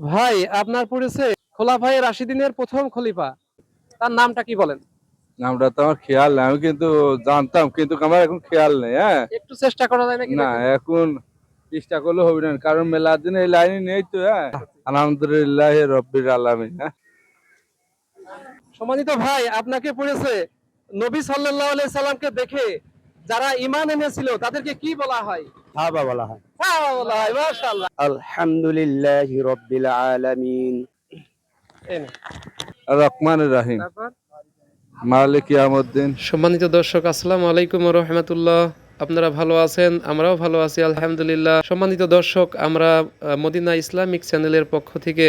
ভাই আপনার পড়েছে খোলা ভাই রাশিদিনের প্রথম খলিফা। তার নামটা কি বলেন? নামটা তো আমার খেয়াল নেই আমি কিন্তু জানতাম কিন্তু আমার এখন খেয়াল নেই হ্যাঁ? একটু চেষ্টা করা যায় নাকি না এখন চেষ্টা করলে হবে না কারণ মেলার দিন এই লাইনে নেই তো হ্যাঁ? আলহামদুলিল্লাহ রব্বির আলামিন হ্যাঁ? সম্মানিত ভাই আপনাকে পড়েছে নবী সাল্লাল্লাহু আলাইহি সাল্লামকে দেখে যারা ইমান এনেছিল তাদেরকে কি বলা হয়? সাহাবা বলা হয়। সাহাবা বলা হয় মাশাআল্লাহ। আলহামদুলিল্লাহি রাব্বিল আলামিন। রাহিম। মালিক ইয়ামুদ্দিন সম্মানিত দর্শক আসসালামু আলাইকুম রহমতুল্লাহ। আপনারা ভালো আছেন, আমরাও ভালো আছি, আলহামদুলিল্লাহ। সম্মানিত দর্শক, আমরা মদিনা ইসলামিক চ্যানেলের পক্ষ থেকে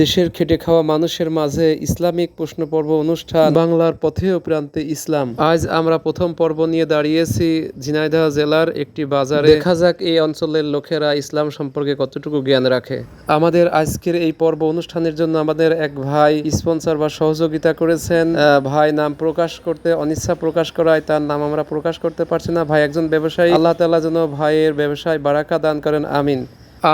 দেশের খেটে খাওয়া মানুষের মাঝে ইসলামিক প্রশ্ন পর্ব অনুষ্ঠান, বাংলার পথে প্রান্তে ইসলাম। আজ আমরা প্রথম পর্ব নিয়ে দাঁড়িয়েছি ঝিনাইদহ জেলার একটি বাজারে। দেখা যাক এই অঞ্চলের লোকেরা ইসলাম সম্পর্কে কতটুকু জ্ঞান রাখে। আমাদের আজকের এই পর্ব অনুষ্ঠানের জন্য আমাদের এক ভাই স্পন্সর বা সহযোগিতা করেছেন। ভাই নাম প্রকাশ করতে, অনিচ্ছা প্রকাশ করায় তার নাম আমরা প্রকাশ করতে পারছি না। ভাই, একজন ব্যবসায়ী। আল্লাহ তাআলা যেন ভাইয়ের ব্যবসায় বারাকা দান করেন আমিন।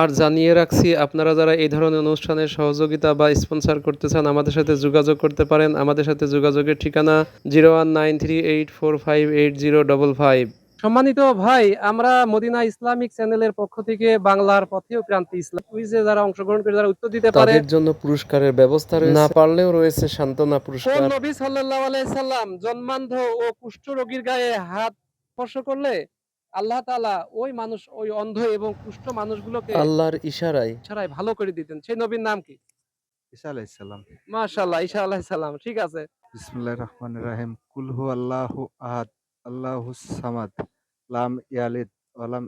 আর জানিয়ে রাখছি আপনারা যারা এই ধরনের অনুষ্ঠানের সহযোগিতা বা স্পন্সর করতে চান আমাদের সাথে যোগাযোগ করতে পারেন। আমাদের সাথে যোগাযোগের ঠিকানা zero one nine three eight four five eight zero double five. সম্মানিত ভাই আমরা মদিনা ইসলামিক চ্যানেলের পক্ষ থেকে বাংলার পথে প্রান্তে ইসলাম কুইজে যারা অংশগ্রহণ করে যারা উত্তর দিতে পারে। তাদের জন্য পুরস্কারের ব্যবস্থা রয়েছে। না পারলেও রয়েছে সান্ত্বনা কোন পুরস্কার নবী সাল্লাল্লাহু আলাইহি সাল্লাম জন্মান্ধ ও কুষ্ঠ রোগীর গায়ে হাত স্পর্শ করলে আল্লাহ তাআলা ওই মানুষ ওই অন্ধ এবং কুষ্ঠ মানুষগুলোকে আল্লাহর ইশারায়। ছাড়াই ভালো করে দিতেন। সেই নবীর নাম কি? ঈসা আলাইহিস সালাম। মাশাআল্লাহ ঈসা আলাইহিস সালাম ঠিক আছে। বিসমিল্লাহির রহমানির রহিম। কুল হু আল্লাহু আহাদ আল্লাহুস সামাদ লাম ইয়ালিদ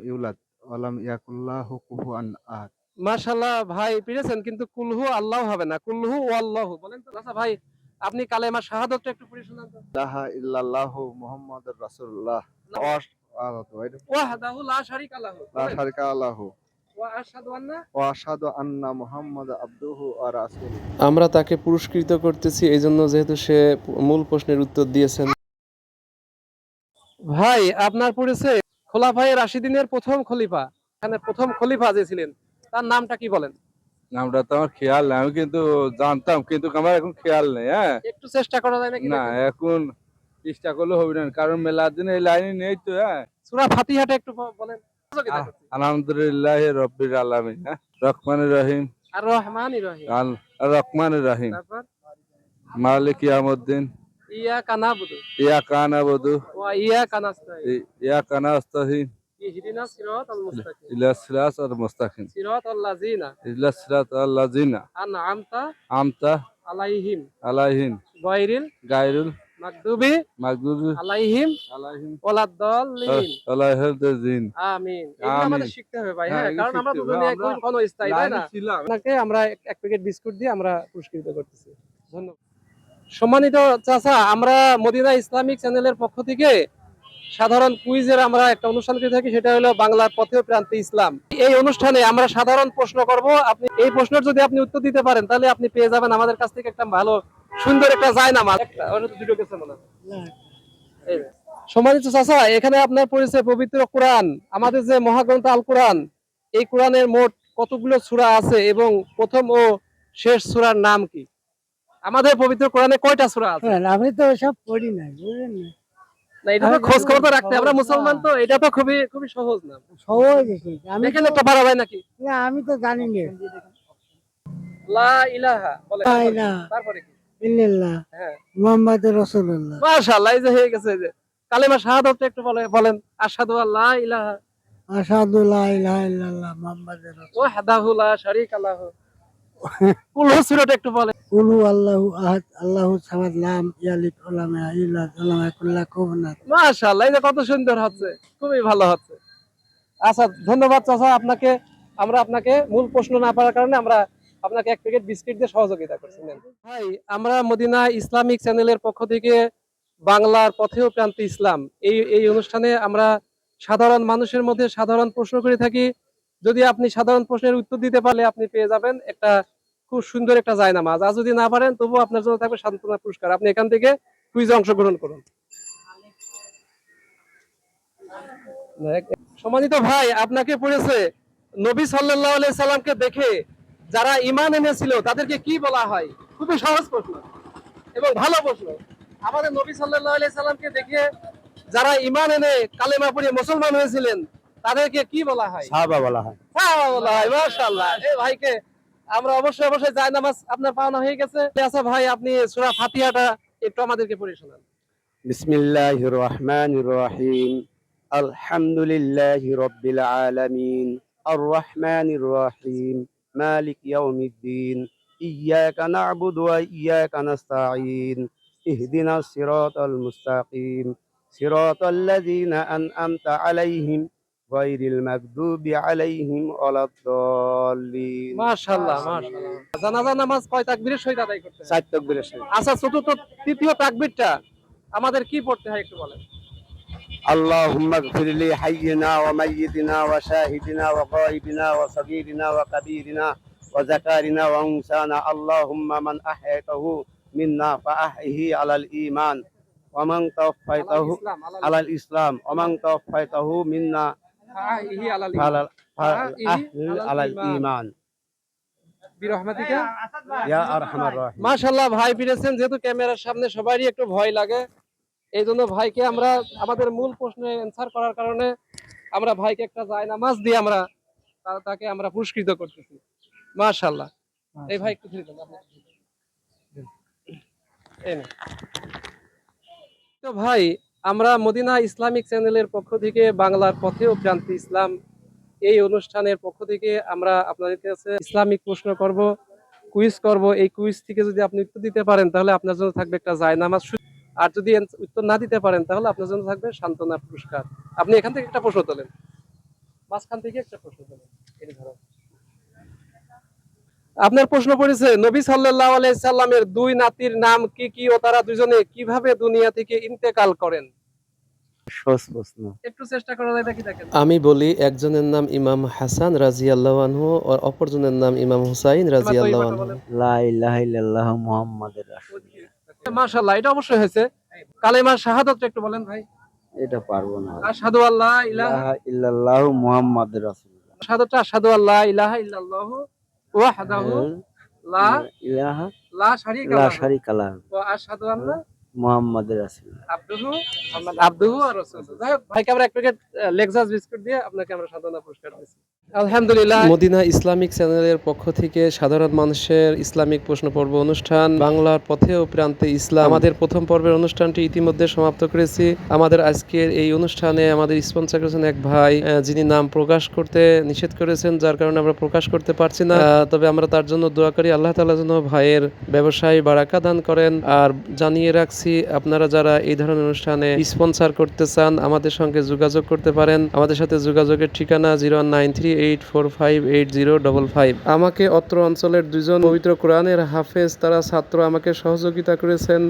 ইউলাদ ওয়ালাম ইয়াকুল্লাহু কুফুয়ান আহাদ। মাশাআল্লাহ ভাই পেরেছেন কিন্তু কুলহু আল্লাহ হবে না। কুলহু আল্লাহ বলেন তো আচ্ছা ভাই আপনি কালেমা শাহাদাতটা একটু পড়ে শোনান। তো ইলাহা ইল্লাল্লাহু মুহাম্মাদুর রাসূলুল্লাহ। ওয়াহদাহু লা শারিকা লাহু। লা শারিকা লাহু। ওয়া আশহাদু আন্না ওয়া আশহাদু আন্না মুহাম্মাদ আবদুহু ওয়া রাসূলুহু। আমরা তাকে পুরস্কৃত করতেছি এই জন্য যেহেতু সে মূল প্রশ্নের উত্তর দিয়েছেন। ভাই আপনার পড়েছে খোলাফায়ে রাশিদিনের প্রথম খলিফা। এখানে প্রথম খলিফা যে ছিলেন তার নামটা কি বলেন? নামটা তো আমার খেয়াল নেই আমি কিন্তু জানতাম কিন্তু আমার এখন খেয়াল নেই হ্যাঁ? একটু চেষ্টা করা যায় নাকি না এখন চেষ্টা করলে হবে না কারণ মেলার দিন এই লাইনে নেই তো হ্যাঁ? সূরা ফাতিহাটা একটু বলেন। করছি। আলহামদুলিল্লাহ রব্বির আলামিন হ্যাঁ? রহমানির রহিম। আর রহমানির রহিম রহমানির রহিম। তারপর? মালিক ইয়ামুদ্দিন ইয়া কানাবুদু ইয়া কানা বধু ওয়া ইয়া কানাস্তাইন ইয়া কানা আস্তাহিন ইহদিনাস সিরাতাল মুস্তাকিম ইলা সিরাত মুস্তাকিম সিরাতাল লাযিনা ইলা সিরাত আল্লাযিনা আনআমতা আমতা আলাইহিম আলাইহিন গায়রিল গায়রুল মাগদুবি মাগদুবি আলাইহিম আলাইহিম ওয়ালাদ-দাল্লিন আমিন এগুলো আমাদের শিখতে হবে ভাই হ্যাঁ, হ্যাঁ কারণ আমরা কোন স্থায়ী তাই না? আপনাকে আমরা এক- এক প্যাকেট বিস্কুট দিয়ে আমরা পুরস্কৃত করতেছি। ধন্যবাদ। সম্মানিত চাচা আমরা মদিনা ইসলামিক চ্যানেলের পক্ষ থেকে সাধারণ কুইজের আমরা একটা অনুষ্ঠান করে থাকি সেটা হলো বাংলার পথে প্রান্তে ইসলাম। এই অনুষ্ঠানে আমরা সাধারণ প্রশ্ন করব। আপনি এই প্রশ্নের যদি আপনি উত্তর দিতে পারেন তাহলে আপনি পেয়ে যাবেন আমাদের কাছ থেকে একটা ভালো সুন্দর একটা ওটা তো দুটো গেছে মনে। সম্মানিত চাচা এখানে আপনার পরিচয় পবিত্র কোরআন আমাদের যে মহাগ্রন্থ আল কোরআন এই কোরআনের মোট কতগুলো সূরা আছে এবং প্রথম ও শেষ সূরার নাম কি? আমাদের পবিত্র কোরআনে কয়টা সূরা আছে? হ্যাঁ, আমি তো সব পড়ি না বুঝলেন না? না এটা তো আমি খোঁজ খবর তো রাখতে আমরা মুসলমান তো এটা তো খুবই খুবই সহজ না। সহজ আমি দেখেন তো পারা যায় নাকি? না, আমি তো জানি না। লা ইলাহা বলে তারপরে কি? ইল্লাল্লাহ। হ্যাঁ। মুহাম্মদ রাসূলুল্লাহ। মাশাআল্লাহ এই যে হয়ে গেছে যে। কালেমা শাহাদাতটা একটু বলে বলেন। আশহাদু আল্লা ইলাহা। আশহাদু লা ইলাহা ইল্লাল্লাহ মুহাম্মদ রাসূল ওয়াহদাহু লা শারীকা লাহু। একটু আল্লাহু আহাদ আল্লাহু সামাদ লাম মাশাআল্লাহ কত সুন্দর হচ্ছে খুবই ভালো হচ্ছে। আচ্ছা ধন্যবাদ চাচা আপনাকে আমরা আপনাকে মূল প্রশ্ন না পারার কারণে আমরা আপনাকে এক প্যাকেট বিস্কিট দিয়ে সহযোগিতা ভাই আমরা মদিনা ইসলামিক চ্যানেলের পক্ষ থেকে বাংলার পথে ও প্রান্তে ইসলাম। এই এই অনুষ্ঠানে আমরা সাধারণ মানুষের মধ্যে সাধারণ প্রশ্ন করে থাকি যদি আপনি সাধারণ প্রশ্নের উত্তর দিতে পারলে আপনি পেয়ে যাবেন একটা খুব সুন্দর একটা জায়নামাজ। আর যদি না পারেন, তবুও আপনার জন্য থাকবে সান্ত্বনা পুরস্কার। আপনি এখান থেকে কুইজে অংশগ্রহণ করুন। সম্মানিত ভাই, আপনাকে পড়েছে নবী আলাইহি সাল্লামকে দেখে যারা ইমান এনেছিল, তাদেরকে কি বলা হয়? খুবই সহজ প্রশ্ন এবং ভালো প্রশ্ন। আমাদের নবী আলাইহি সাল্লামকে দেখে যারা ইমান এনে কালেমা পড়ে মুসলমান হয়েছিলেন তাদেরকে কি বলা হয় সাহাবা বলা হয় সাহাবা বলা হয় মাশাআল্লাহ এই ভাইকে আমরা অবশ্যই অবশ্যই জায় নামাজ আপনার পাওনা হয়ে গেছে আচ্ছা ভাই আপনি সূরা ফাতিহাটা একটু আমাদেরকে পড়ে শোনান بسم الله الرحمن الرحيم الحمد لله رب العالمين الرحمن الرحيم مالك يوم الدين إياك نعبد وإياك نستعين اهدنا الصراط المستقيم صراط الذين أنعمت عليهم غير المغضوب عليهم ولا الضالين মাশাআল্লাহ মাশাআল্লাহ জানাজা নামাজ কয় তাকবীরের সহিত আদায় করতে হয়? চার তকবীরের সহিত। আচ্ছা চতুর্থ তৃতীয় তাকবীরটা আমাদের কি পড়তে হয় একটু বলেন اللهم اغفر لي حينا وميتنا وشاهدنا وغائبنا وصغيرنا وكبيرنا وذكارنا وانسانا اللهم من احييته منا فاحيه على الايمان ومن توفيته ইসলাম على الاسلام ومن توفيته منا মাশাল্লাহ ভাই ফিরেছেন। যেহেতু ক্যামেরার সামনে সবারই একটু ভয় লাগে এই জন্য ভাইকে আমরা আমাদের মূল প্রশ্নে অ্যান্সার করার কারণে আমরা ভাইকে একটা যায় না মাছ দিয়ে আমরা তাকে আমরা পুরস্কৃত করতেছি। মাশাল্লাহ এই ভাই একটু ফিরে তো ভাই আমরা মদিনা ইসলামিক চ্যানেলের পক্ষ থেকে বাংলার পথে ও ক্রান্তি ইসলাম এই অনুষ্ঠানের পক্ষ থেকে আমরা আপনাদের কাছে ইসলামিক প্রশ্ন করব কুইজ করব। এই কুইজ থেকে যদি আপনি উত্তর দিতে পারেন, তাহলে আপনার জন্য থাকবে একটা জায়নামাজ আর যদি উত্তর না দিতে পারেন, তাহলে আপনার জন্য থাকবে সান্ত্বনা পুরস্কার। আপনি এখান থেকে একটা প্রশ্ন তোলেন। মাঝখান থেকে একটা প্রশ্ন তোলেন। এই ধরো। আপনার প্রশ্ন পড়েছে নবী সাল্লাল্লাহু আলাইহি সাল্লামের দুই নাতির নাম কি কি ও তারা দুজনে কীভাবে দুনিয়া থেকে ইন্তেকাল করেন? একটু চেষ্টা করা যায় নাকি দেখেন। আমি বলি একজনের নাম ইমাম হাসান রাজি আল্লাহ আনহু আর অপরজনের নাম ইমাম হুসাইন রাজি আল্লাহ তোমার আনহু। লা ইলাহা ইল্লাল্লাহ মুহাম্মাদুর রাসূলুল্লাহ। মাশাআল্লাহ এটা অবশ্যই হয়েছে। কালেমার শাহাদাতটা একটু বলেন ভাই। এটা পারব না। আশহাদু আল্লাহ ইলাহা ইলাহা ইল্লাল্লাহ মুহাম্মাদুর রাসূলুল্লাহ। শাহাদাতটা আশহাদু আল্লাহ ইলাহা ইল্লাল্লাহ ওয়াহদাহু লা ইলাহা লা শারীকা লা শারীকা লা ওয়া আশহাদু আন্না মুহাম্মাদুর রাসূলুল্লাহ। আবদুহু আবদুহু ওয়া রাসূলুহু যাই হোক ভাইকে আমরা এক প্যাকেট লেক্সাস বিস্কুট দিয়ে আপনাকে আমরা সাধারণ পুরস্কার দিচ্ছি আলহামদুলিল্লাহ। মদিনা ইসলামিক চ্যানেলের পক্ষ থেকে সাধারণ মানুষের ইসলামিক প্রশ্ন পর্ব অনুষ্ঠান বাংলার পথে ও প্রান্তে ইসলাম। আমাদের প্রথম পর্বের অনুষ্ঠানটি ইতিমধ্যে সমাপ্ত করেছি। আমাদের আজকের এই অনুষ্ঠানে আমাদের স্পন্সর করেছেন এক ভাই যিনি নাম প্রকাশ করতে নিষেধ করেছেন যার কারণে আমরা প্রকাশ করতে পারছি না। তবে আমরা তার জন্য দোয়া করি আল্লাহ তাআলা যেন ভাইয়ের ব্যবসায় বারাকা দান করেন। আর জানিয়ে রাখছি আপনারা যারা এই ধরনের অনুষ্ঠানে স্পন্সর করতে চান, আমাদের সঙ্গে যোগাযোগ করতে পারেন। আমাদের সাথে যোগাযোগের ঠিকানা zero nine three eight four five eight zero double five. আমাকে অত্র অঞ্চলের দুজন পবিত্র কোরআনের হাফেজ, তারা ছাত্র আমাকে সহযোগিতা করেছেন।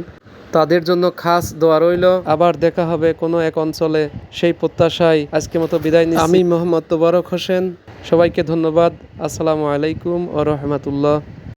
তাদের জন্য খাস দোয়া রইল। আবার দেখা হবে কোনো এক অঞ্চলে সেই প্রত্যাশায়। আজকে মতো বিদায় নিচ্ছি। আমি মোহাম্মদ তোবারক হোসেন। সবাইকে ধন্যবাদ। আসসালামু আলাইকুম ও রহমতুল্লাহ।